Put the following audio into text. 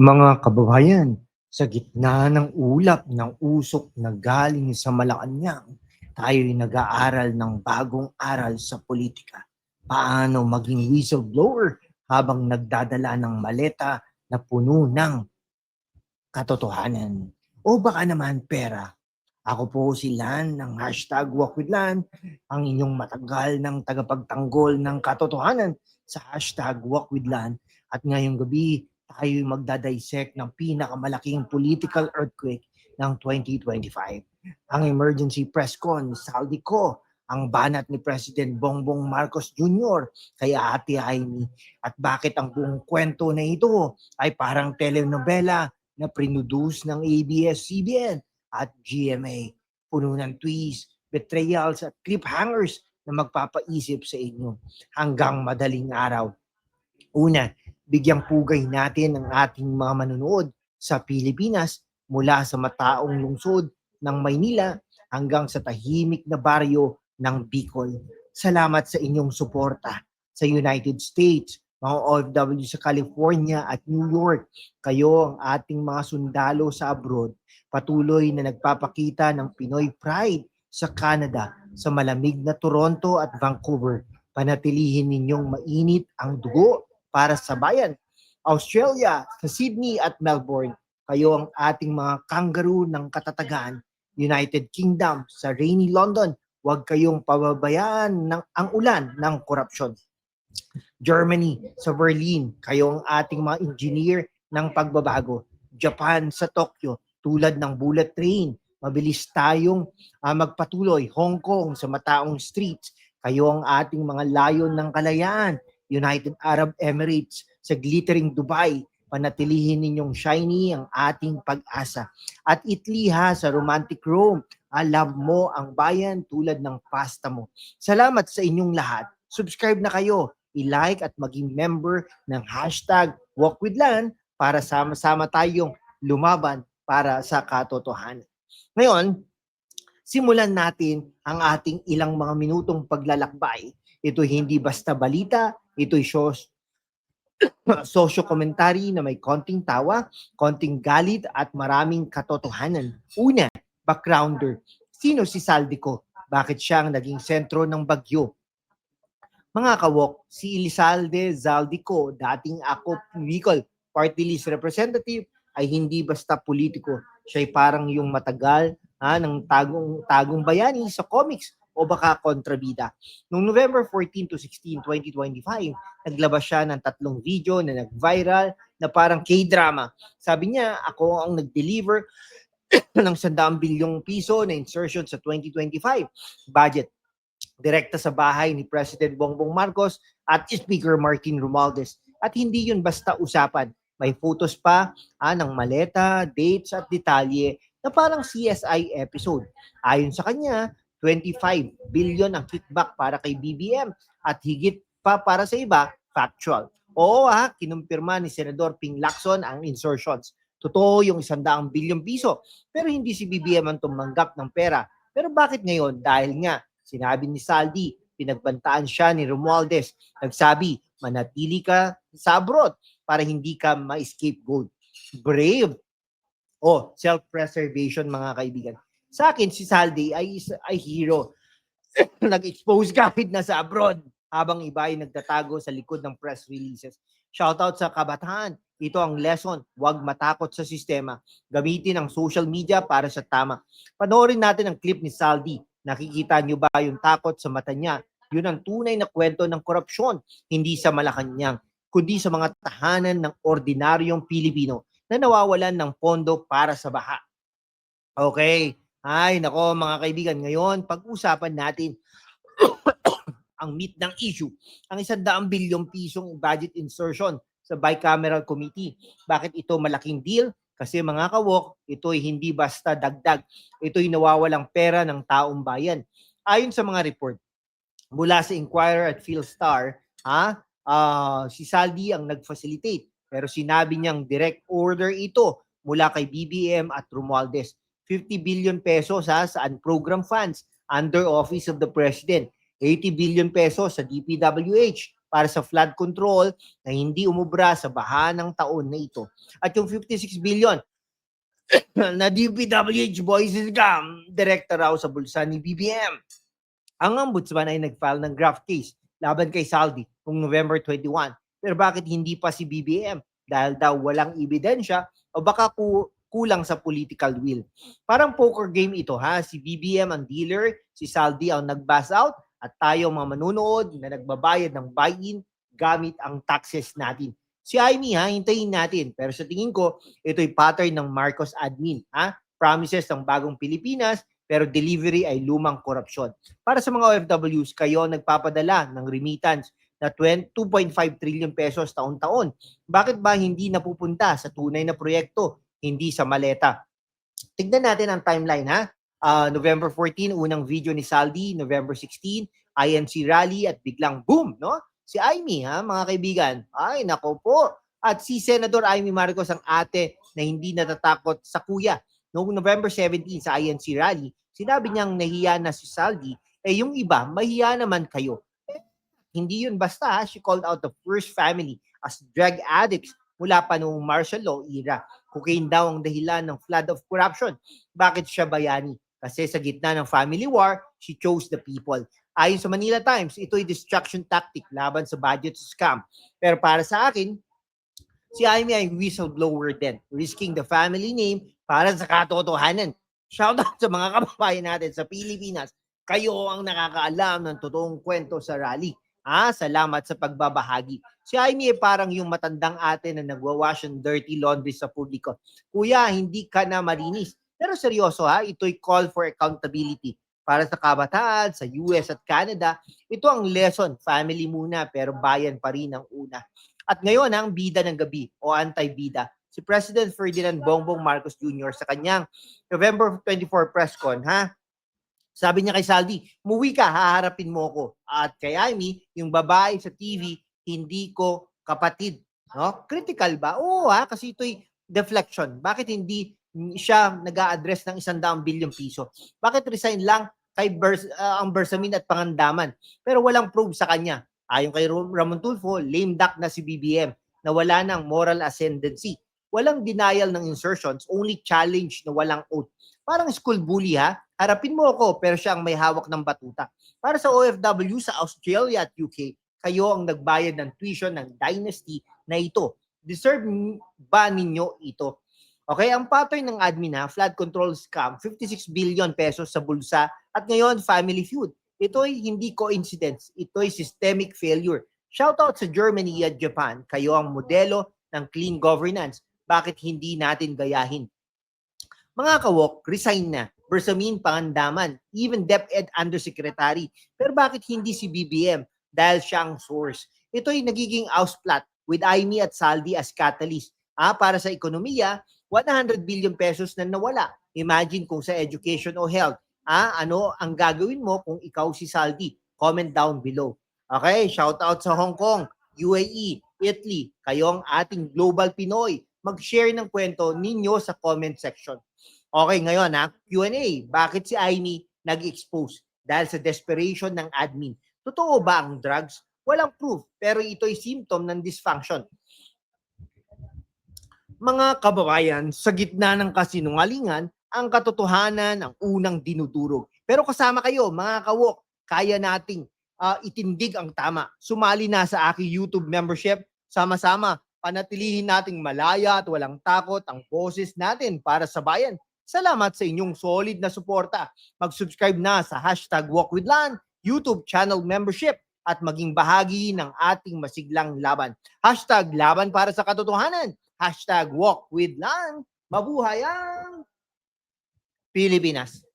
Mga kababayan, sa gitna ng ulap ng usok na galing sa Malacanang, tayo'y nag-aaral ng bagong aral sa politika. Paano maging whistleblower habang nagdadala ng maleta na puno ng katotohanan. O baka naman pera. Ako po si Lan ng hashtag Walk with Lan, ang inyong matagal ng tagapagtanggol ng katotohanan sa hashtag Walk with Lan. At ngayong gabi, tayo magdadissect ng pinakamalaking political earthquake ng 2025. Ang emergency press con, saldi ko, ang banat ni President Bongbong Marcos Jr. kay Ate Aimee. At bakit ang buong kwento na ito ay parang telenovela na prinuduce ng ABS-CBN at GMA. Puno ng twists, betrayals at cliffhangers na magpapaisip sa inyo hanggang madaling araw. Una, bigyang pugay natin ang ating mga manonood sa Pilipinas mula sa mataong lungsod ng Maynila hanggang sa tahimik na baryo ng Bicol. Salamat sa inyong suporta sa United States, mga OFW sa California at New York. Kayo ang ating mga sundalo sa abroad, patuloy na nagpapakita ng Pinoy pride sa Canada, sa malamig na Toronto at Vancouver. Panatilihin ninyong mainit ang dugo para sa bayan. Australia, sa Sydney at Melbourne, kayo ang ating mga kangaroo ng katatagan. United Kingdom, sa rainy London, huwag kayong pababayaan ng ang ulan ng korupsyon. Germany, sa Berlin, kayo ang ating mga engineer ng pagbabago. Japan, sa Tokyo, tulad ng bullet train, mabilis tayong ah, magpatuloy. Hong Kong, sa mataong streets, kayo ang ating mga layon ng kalayaan. United Arab Emirates, sa glittering Dubai, panatilihin ninyong shiny ang ating pag-asa. At Italy ha, sa romantic Rome, alam mo ang bayan tulad ng pasta mo. Salamat sa inyong lahat. Subscribe na kayo, i-like at maging member ng hashtag WalkWithLan para sama-sama tayong lumaban para sa katotohanan. Ngayon, simulan natin ang ating ilang mga minutong paglalakbay. Ito hindi basta balita, ito'y shows socio commentary na may konting tawa, konting galit at maraming katotohanan. Una, backgrounder. Sino si Saldico? Bakit siya ang naging sentro ng bagyo? Mga kawok, si Elizalde Zaldico, dating ako Bicol Party List Representative, ay hindi basta politiko. Siya ay parang yung matagal ha, ng tagong, tagong bayani sa comics o baka kontrabida. Noong November 14 to 16, 2025, naglabas siya ng tatlong video na nag-viral na parang K-drama. Sabi niya, ako ang nag-deliver ng 100 bilyong piso na insertion sa 2025 budget. Direkta sa bahay ni President Bongbong Marcos at Speaker Martin Romualdez. At hindi yun basta usapan. May photos pa ah, ng maleta, dates at detalye na parang CSI episode. Ayon sa kanya, 25 billion ang kickback para kay BBM at higit pa para sa iba, factual. Oo ha, kinumpirma ni Senador Ping Lacson ang insertions. Totoo yung isang bilyong piso, pero hindi si BBM ang tumanggap ng pera. Pero bakit ngayon? Dahil nga, sinabi ni Saldi, pinagbantaan siya ni Romualdez. Nagsabi, manatili ka sa abroad para hindi ka ma-scapegoat. Brave. Oh, self-preservation mga kaibigan. Sa akin, si Saldi ay, ay hero. Nag-expose kahit na sa abroad habang iba ay nagtatago sa likod ng press releases. Shoutout sa kabataan. Ito ang lesson. Huwag matakot sa sistema. Gamitin ang social media para sa tama. Panoorin natin ang clip ni Saldi. Nakikita niyo ba yung takot sa mata niya? Yun ang tunay na kwento ng korupsyon. Hindi sa Malacanang, kundi sa mga tahanan ng ordinaryong Pilipino na nawawalan ng pondo para sa baha. Okay. Ay, nako mga kaibigan, ngayon pag-usapan natin ang meat ng issue, ang isang daang bilyong pisong budget insertion sa bicameral committee. Bakit ito malaking deal? Kasi mga kawok, ito'y hindi basta dagdag. Ito'y nawawalang pera ng taong bayan. Ayon sa mga report, mula sa Inquirer at Philstar, ha, uh, si Saldi ang nag-facilitate. Pero sinabi niyang direct order ito mula kay BBM at Romualdez. 50 billion pesos ha, sa program funds under Office of the President. 80 billion pesos sa DPWH, para sa flood control na hindi umubra sa baha ng taon na ito. At yung 56 billion na DPWH Voices Scam, director raw sa bulsa ni BBM. Ang ombudsman ay nag-file ng graft case laban kay Saldi noong November 21. Pero bakit hindi pa si BBM? Dahil daw walang ebidensya o baka ku- kulang sa political will. Parang poker game ito ha. Si BBM ang dealer, si Saldi ang nag-bass out, at tayo mga manunood na nagbabayad ng buy-in gamit ang taxes natin. Si Amy ha, hintayin natin. Pero sa tingin ko, ito'y pattern ng Marcos admin. Ha? Promises ng bagong Pilipinas, pero delivery ay lumang korupsyon. Para sa mga OFWs, kayo nagpapadala ng remittance na 20 2.5 trillion pesos taon-taon. Bakit ba hindi napupunta sa tunay na proyekto, hindi sa maleta? Tignan natin ang timeline ha. Ah, November 14, unang video ni Saldi. November 16, INC rally at biglang boom, no? Si Amy, ha, mga kaibigan. Ay, nako po. At si Senador Amy Marcos ang ate na hindi natatakot sa kuya. Noong November 17 sa INC rally, sinabi niyang nahiya na si Saldi, eh yung iba, mahiya naman kayo. Eh, hindi yun basta, ha? she called out the first family as drug addicts mula pa noong martial law era. Cocaine daw ang dahilan ng flood of corruption. Bakit siya bayani? Kasi sa gitna ng family war, she chose the people. Ayon sa Manila Times, ito'y distraction tactic laban sa budget scam. Pero para sa akin, si Amy ay whistleblower din, risking the family name para sa katotohanan. Shoutout sa mga kababayan natin sa Pilipinas. Kayo ang nakakaalam ng totoong kwento sa rally. Ah, salamat sa pagbabahagi. Si Amy ay parang yung matandang ate na nagwawash ng dirty laundry sa publiko. Kuya, hindi ka na marinis. Pero seryoso ha, ito'y call for accountability. Para sa kabataan, sa US at Canada, ito ang lesson, family muna pero bayan pa rin ang una. At ngayon, ang bida ng gabi o anti-bida, si President Ferdinand Bongbong Marcos Jr. sa kanyang November 24 press con, ha? Sabi niya kay Saldi, muwi ka, haharapin mo ko. At kay Amy, yung babae sa TV, hindi ko kapatid. No? Critical ba? Oo ha, kasi ito'y deflection. Bakit hindi siya nag address ng isang daang bilyong piso? Bakit resign lang kay Bers, ah, ang Bersamin at Pangandaman? Pero walang proof sa kanya. Ayon kay Ram- Ramon Tulfo, lame duck na si BBM na wala ng moral ascendancy. Walang denial ng insertions, only challenge na walang oath. Parang school bully ha. Harapin mo ako pero siya ang may hawak ng batuta. Para sa OFW sa Australia at UK, kayo ang nagbayad ng tuition ng dynasty na ito. Deserve ba ninyo ito? Okay, ang pattern ng admin ha, flood control scam, 56 billion pesos sa bulsa at ngayon family feud. Ito'y hindi coincidence, ito'y systemic failure. Shoutout sa Germany at Japan, kayo ang modelo ng clean governance. Bakit hindi natin gayahin? Mga kawok, resign na. Bersamin, Pangandaman, even DepEd Undersecretary. Pero bakit hindi si BBM? Dahil siya ang source. Ito'y nagiging ausplat with Amy at Saldi as catalyst. Ah, para sa ekonomiya, 100 billion pesos na nawala. Imagine kung sa education o health. Ah, ano ang gagawin mo kung ikaw si Saldi? Comment down below. Okay, shout out sa Hong Kong, UAE, Italy. Kayo ang ating global Pinoy. Mag-share ng kwento ninyo sa comment section. Okay, ngayon ha, Q&A. Bakit si Amy nag-expose? Dahil sa desperation ng admin. Totoo ba ang drugs? Walang proof, pero ito'y symptom ng dysfunction. Mga kababayan, sa gitna ng kasinungalingan, ang katotohanan ang unang dinudurog. Pero kasama kayo, mga kawok, kaya nating ah, itindig ang tama. Sumali na sa aking YouTube membership. Sama-sama, panatilihin nating malaya at walang takot ang boses natin para sa bayan. Salamat sa inyong solid na suporta. Mag-subscribe na sa hashtag WalkWithLan, YouTube channel membership at maging bahagi ng ating masiglang laban. Hashtag laban para sa katotohanan. Hashtag walk with Lan. Mabuhay ang Pilipinas.